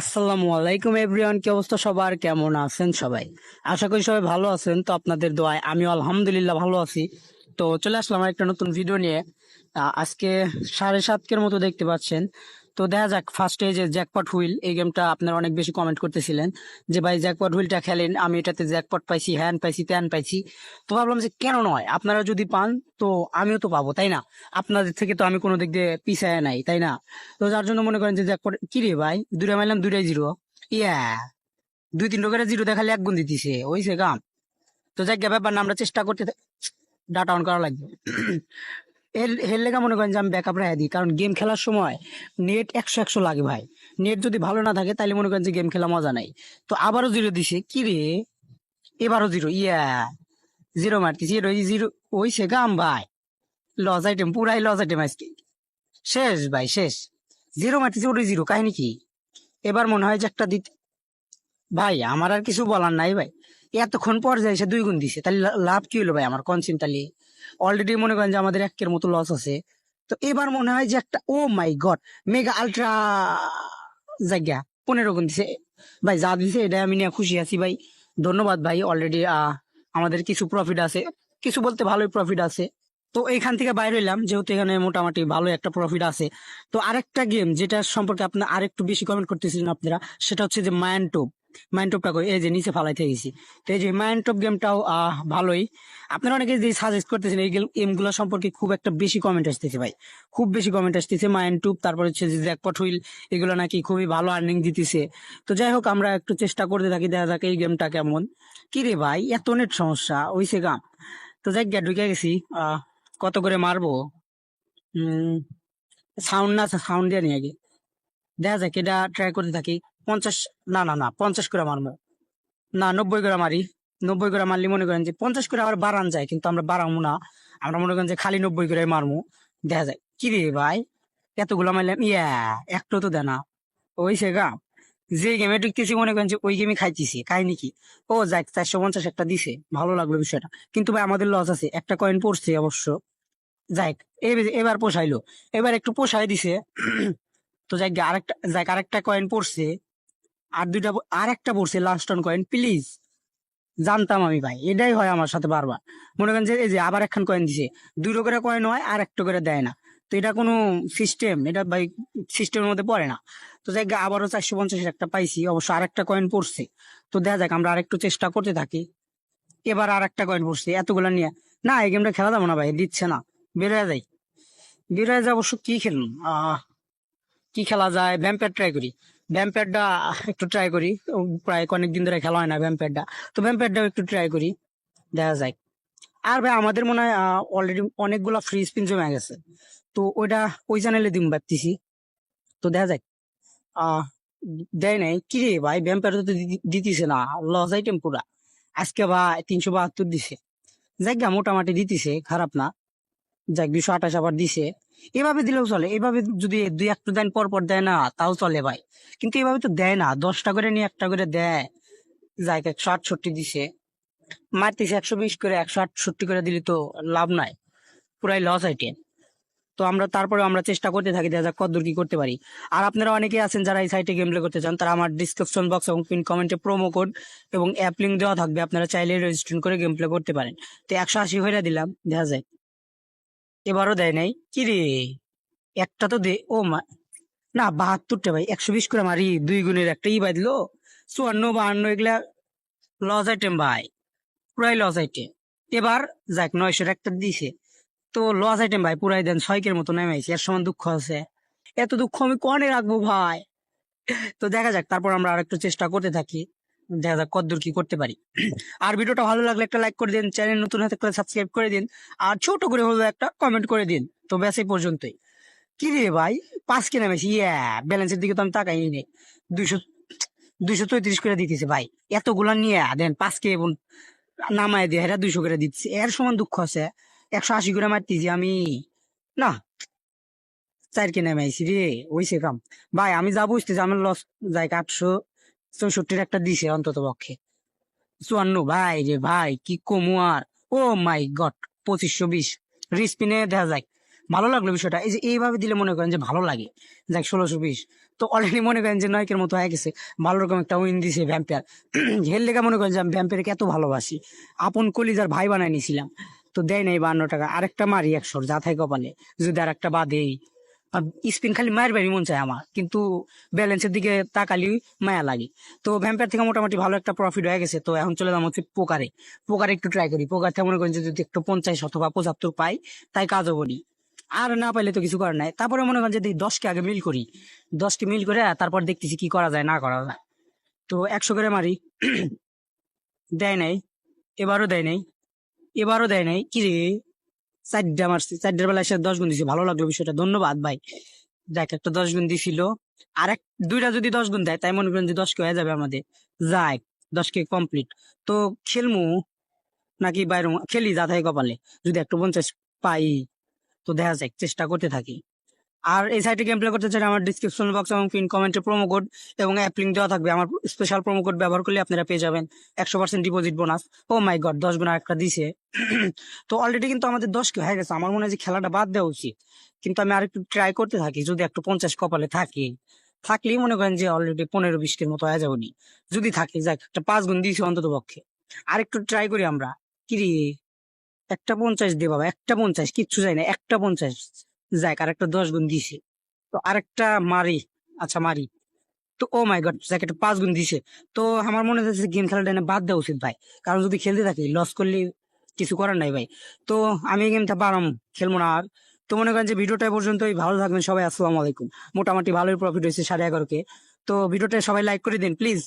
আসসালামু আলাইকুম এভরিওয়ান কি অবস্থা সবার? কেমন আছেন সবাই? আশা করি সবাই ভালো আছেন। তো আপনাদের দোয়ায় আমি আলহামদুলিল্লাহ ভালো আছি। তো চলে আসলাম একটা নতুন ভিডিও নিয়ে। আজকে সাড়ে সাতকের মতো দেখতে পাচ্ছেন। তো দেখা যাক ফার্স্টে যে জ্যাকপট হুইল এই গেমটা আপনারা অনেক বেশি কমেন্ট করতেছিলেন যে, ভাই জ্যাকপট হুইলটা খেলেন, আমি এটাতে জ্যাকপট পাইছি হ্যান পাইছি ত্যান পাইছি। তো ভাবলাম যে, কেন নয়? আপনারা যদি পান, তো আমিও তো পাবো, তাই না? আপনাদের থেকে তো আমি কোনো দিক দিয়ে পিছায় নাই, তাই না? তো যার জন্য মনে করেন যে জ্যাকপট কি রে ভাই? দুটা মারলাম দুটাই জিরো ইয়া! দুই তিন করে জিরো দেখালে এক গুণ দিতেছে ওইসে কাম। তো যাক ব্যাপার না, আমরা চেষ্টা করতে ডাটা অন করা লাগবে। এর এর লেগা মনে করেন যে আমি ব্যাকআপ রায় দিই। কারণ গেম খেলার সময় নেট একশো একশো লাগে ভাই। নেট যদি ভালো না থাকে তাহলে মনে করেন যে গেম খেলা মজা নাই। তো আবারও জিরো দিছে। কি রে? এবারও জিরো ইয়া! জিরো মারতেছি জিরো জিরো ওইসে গাম ভাই। লজ আইটেম পুরাই লস আইটেম আজকে। শেষ ভাই, শেষ। জিরো মারতেছি, ওটাই জিরো কাহিনী কি? এবার মনে হয় যে একটা দিতে। ভাই, আমার আর কিছু বলার নাই ভাই। এতক্ষণ পর যায় সে দুই গুণ দিছে তাহলে লাভ কি হলো ভাই আমার? কনসিন তাহলে অলরেডি মনে করেন যে আমাদের একের মতো লস আছে। তো এবার মনে হয় যে একটা oh my god mega ultra জায়গা। পনেরো গুণ দিছে। ভাই, যা দিছে এটা আমি নিয়ে খুশি আছি ভাই। ধন্যবাদ ভাই অলরেডি আমাদের কিছু প্রফিট আছে। কিছু বলতে ভালোই প্রফিট আছে। তো এইখান থেকে বাইরে এলাম যেহেতু এখানে মোটামুটি ভালো একটা প্রফিট আছে। তো আরেকটা গেম যেটা সম্পর্কে আপনার আরেকটু বেশি কমেন্ট করতেছিলেন আপনারা, সেটা হচ্ছে যে মায়ানটোপ মাইন্ডটপটা কই এই যে নিচে ফালাইতে গেছি। তো এই যে মাইন্ডটপ গেমটাও আহ, ভালোই। আপনারা অনেকে যে সাজেস্ট করতেছেন এই গেমগুলো সম্পর্কে খুব একটা বেশি কমেন্ট আসতেছে ভাই। খুব বেশি কমেন্ট আসতেছে মাইন্ডটুপ তারপর হচ্ছে যে জ্যাকপট হুইল এগুলো নাকি খুবই ভালো আর্নিং দিতেছে। তো যাই হোক আমরা একটু চেষ্টা করতে থাকি দেখা যাক এই গেমটা কেমন। কি রে ভাই এত নেট সমস্যা ওইসে গাম তো যাই গিয়া ঢুকে গেছি। কত করে মারবো? সাউন্ড না সাউন্ড দিয়ে নিয়ে আগে। দেখা যাক এটা ট্রাই করতে থাকি। পঞ্চাশ, না না না, পঞ্চাশ করে মারবো না, নব্বই করে মারি নব্বই করে মারলে মনে করেন যে পঞ্চাশ করে আবার বাড়ান যায়, কিন্তু আমরা বাড়াবো না। আমরা মনে করেন যে খালি নব্বই করে মারবো দেখা যায়, কি রে ভাই? এতগুলো মারলাম ইয়া, একটু তো দেনা। ওই সে গা, যে গেমে ঢুকতেছি মনে করেন যে ওই গেমে খাইতেছি কাহিনী কি ও যাক, চারশো পঞ্চাশ একটা দিছে, ভালো লাগল বিষয়টা। কিন্তু ভাই আমাদের লস আছে, একটা কয়েন পড়ছে অবশ্য। যাক এবার- পোষাইলো। এবার একটু পোষাই দিছে। তো যাই আরেকটা, যাক আরেকটা কয়েন পড়ছে। আর দুইটা আর একটা পড়ছে লাস্ট অন কয়েন প্লিজ জানতাম আমি ভাই, এটাই হয় আমার সাথে বারবার। মনে করেন যে এই যে আবার একখান কয়েন দিছে, দুটো করে কয়েন হয় আর একটা করে দেয় না। তো এটা কোনো সিস্টেম এটা ভাই সিস্টেমের মধ্যে পড়ে না। তো যাই আবারও চারশো পঞ্চাশের একটা পাইছি, অবশ্য আর একটা কয়েন পড়ছে। তো দেখা যাক, আমরা আরেকটু চেষ্টা করতে থাকি। এবার আর একটা কয়েন পড়ছে, এতগুলা নিয়ে। না, এই গেমটা খেলা যাব না ভাই, দিচ্ছে না। বেরোয় যাই বেরোয় যা অবশ্য কি খেলুন আহ, কি খেলা যায়? ভ্যাম্পায়ার ট্রাই করি। ভ্যাম্পায়ারটা একটু ট্রাই করি। প্রায় অনেক দিন ধরে খেলা হয় না ভ্যাম্পায়ারটা তো ভ্যাম্পায়ারটাও একটু ট্রাই করি। দেখা যায় আর ভাই, আমাদের মনে হয় অলরেডি অনেকগুলা ফ্রি স্পিন জমে গেছে। তো ওইটা ওই চ্যানেলে দিন ভাবতেছি। তো দেখা আহ, দেয় নাই। কি রে ভাই ভ্যাম্পায়ার তো দিতেছে না। লস আইটেম পুরা। আজকে ভাই তিনশো বাহাত্তর দিছে। জায়গা মোটামুটি দিতেছে। খারাপ না। যাক, দুশো আঠাশ আবার দিছে। এভাবে দিলেও চলে। এভাবে যদি দুই একটা দিন পর পর দেয় না, তাও চলে ভাই। কিন্তু এভাবে তো দেয় না। দশটা করে নিয়ে একটা করে দেয়। যাই একশো আটষট্টি দিছে। মারতেছে একশো বিশ করে, একশো আটষট্টি করে দিলে তো লাভ নাই। পুরাই লস আইটেম তো আমরা তারপরে আমরা চেষ্টা করতে থাকি, দেখা যাক কতদূর কি করতে পারি। আর আপনারা অনেকে আছেন যারা এই সাইটে গেম প্লে করতে চান, তারা আমার ডিসক্রিপশন বক্স এবং পিন কমেন্টে প্রোমো কোড এবং অ্যাপ লিঙ্ক দেওয়া থাকবে। আপনারা চাইলে রেজিস্ট্রেশন করে গেম প্লে করতে পারেন। তো একশো আশি হয়ে দিলাম, দেখা যায় এবারও দেয় নাই। কি রে? একটা তো দে ও মা না, বাহাত্তরটা ভাই, একশো বিশ করে মারি, দুই গুণের একটা ই বাঁধলো চুয়ান্ন, বাহান্ন এগুলা লস আইটেম ভাই, পুরাই লস আইটেম এবার যাক, নয়শোর একটা দিছে। তো লস আইটেম ভাই, পুরাই দেন, ছয়কের মতো নেমেছে এর সমান দুঃখ আছে। এত দুঃখ আমি কনে রাখব ভাই? তো দেখা যাক, তারপর আমরা আরেকটু চেষ্টা করতে থাকি। দেখা যাক কতদূর কি করতে পারি। আর ভিডিওটা ভালো লাগলে একটা লাইক করে দিন চ্যানেল নতুন হাতে করে সাবস্ক্রাইব করে দিন, আর ছোট করে হলো একটা কমেন্ট করে দিন। তো ব্যাস এই পর্যন্তই। কি রে ভাই পাঁচ কে নামেছি ইয়া ব্যালেন্সের দিকে তো আমি তাকাই নেই দুইশো দুইশো পঁয়ত্রিশ করে দিতেছে ভাই। এতগুলা নিয়ে, দেন পাঁচ কে এবং নামায় দিয়ে এরা দুইশো করে দিচ্ছে। এর সমান দুঃখ আছে। একশো আশি করে মারতেছি আমি। না, চার কে নামাইছি রে ওই সে কাম। ভাই, আমি যা বুঝতেছি, আমার লস যাই আটশো চৌষট্টির একটা দিছে অন্তত পক্ষে। চুয়ান্ন, ভাই রে ভাই, কি কমু আর? ও মাই গড, পঁচিশশো বিশ। রিস্পিনে দেখা যায় ভালো লাগল বিষয়টা। এই যে এইভাবে দিলে মনে করেন যে ভালো লাগে। যাক, ষোলোশো বিশ। তো অলরেডি মনে করেন যে নয়কের মতো হয়ে গেছে। ভালো রকম একটা উইন দিছে ভ্যাম্পিয়ার হের লেগে মনে করেন যে আমি ভ্যাম্পিয়ারকে এত ভালোবাসি। আপন কলিজার ভাই বানাই নিছিলাম। তো দেয় নাই বান্ন টাকা। আরেকটা মারি একশোর যা থাকে কপালে। যদি আর একটা বাদেই। স্পিন খালি মায়ের বাড়ি মন চায় আমার। কিন্তু ব্যালেন্সের দিকে তাকালি মায়া লাগে। তো ভ্যাম্পায়ার থেকে মোটামুটি ভালো একটা প্রফিট হয়ে গেছে। তো এখন চলে যাব হচ্ছে পোকারে। পোকারে একটু ট্রাই করি। পোকার থেকে মনে করেন যদি একটু পঞ্চাশ অথবা পঁচাত্তর পাই, তাই কাজও করি। আর না পাইলে তো কিছু করার নাই। তারপরে মনে করেন যে দেখি দশকে আগে মিল করি। দশকে মিল করে তারপর দেখতেছি কি করা যায়, না করা যায়। তো একশো করে মারি। দেয় নাই। এবারও দেয় নাই। এবারও দেয় নাই। কি রে? চারটা মারছি, চারটার বেলা এসে দশ গুণ দিছি। ভালো লাগল বিষয়টা, ধন্যবাদ ভাই। দেখ, একটা দশ গুণ দিছিল। আর এক, দুইটা যদি দশ গুণ দেয়, তাই মনে করেন যে দশ কে হয়ে যাবে আমাদের। যাই, দশ কে কমপ্লিট তো খেলমু নাকি বাইরে খেলি যা থাকে কপালে। যদি একটু পঞ্চাশ পাই, তো দেখা যাক, চেষ্টা করতে থাকি। আর এই সাইটে গেম প্লে করতে চাইলে আমার ডিসক্রিপশন বক্স এবং পিন কমেন্টে প্রোমো কোড এবং অ্যাপ লিঙ্ক দেওয়া থাকবে। আমার স্পেশাল প্রোমো কোড ব্যবহার করলে আপনারা পেয়ে যাবেন একশো percent deposit bonus oh my god দশ গুণ একটা দিছে। তো অলরেডি কিন্তু আমাদের দশ হয়ে গেছে। আমার মনে হয় যে খেলাটা বাদ দেওয়া উচিত। কিন্তু আমি আরেকটু ট্রাই করতে থাকি, যদি একটু পঞ্চাশ কপালে থাকে। থাকলেই মনে করেন যে অলরেডি পনেরো বিশের মতো হয়ে যাবনি। যদি থাকে, যাক, একটা পাঁচ গুণ দিয়েছি অন্তত পক্ষে। আরেকটু ট্রাই করি আমরা। কি একটা পঞ্চাশ দে বাবা, একটা পঞ্চাশ, কিচ্ছু যায় না, একটা পঞ্চাশ। যাক আর একটা দশ গুণ দিছে। তো আরেকটা মারি আচ্ছা মারি। তো ও মাই গড যাক একটা পাঁচ গুণ দিছে। তো আমার মনে হচ্ছে গেম খেলাটা এনে বাদ দেওয়া উচিত ভাই। কারণ যদি খেলতে থাকি লস করলে কিছু করার নাই ভাই। তো আমি এই গেমটা পারাম খেলব না আর। তো মনে করেন যে ভিডিওটা পর্যন্তই। ভালো থাকবেন সবাই, আসসালামু আলাইকুম। মোটামুটি ভালোই প্রফিট হয়েছে সাড়ে এগারোকে। তো ভিডিওটা সবাই লাইক করে দিন প্লিজ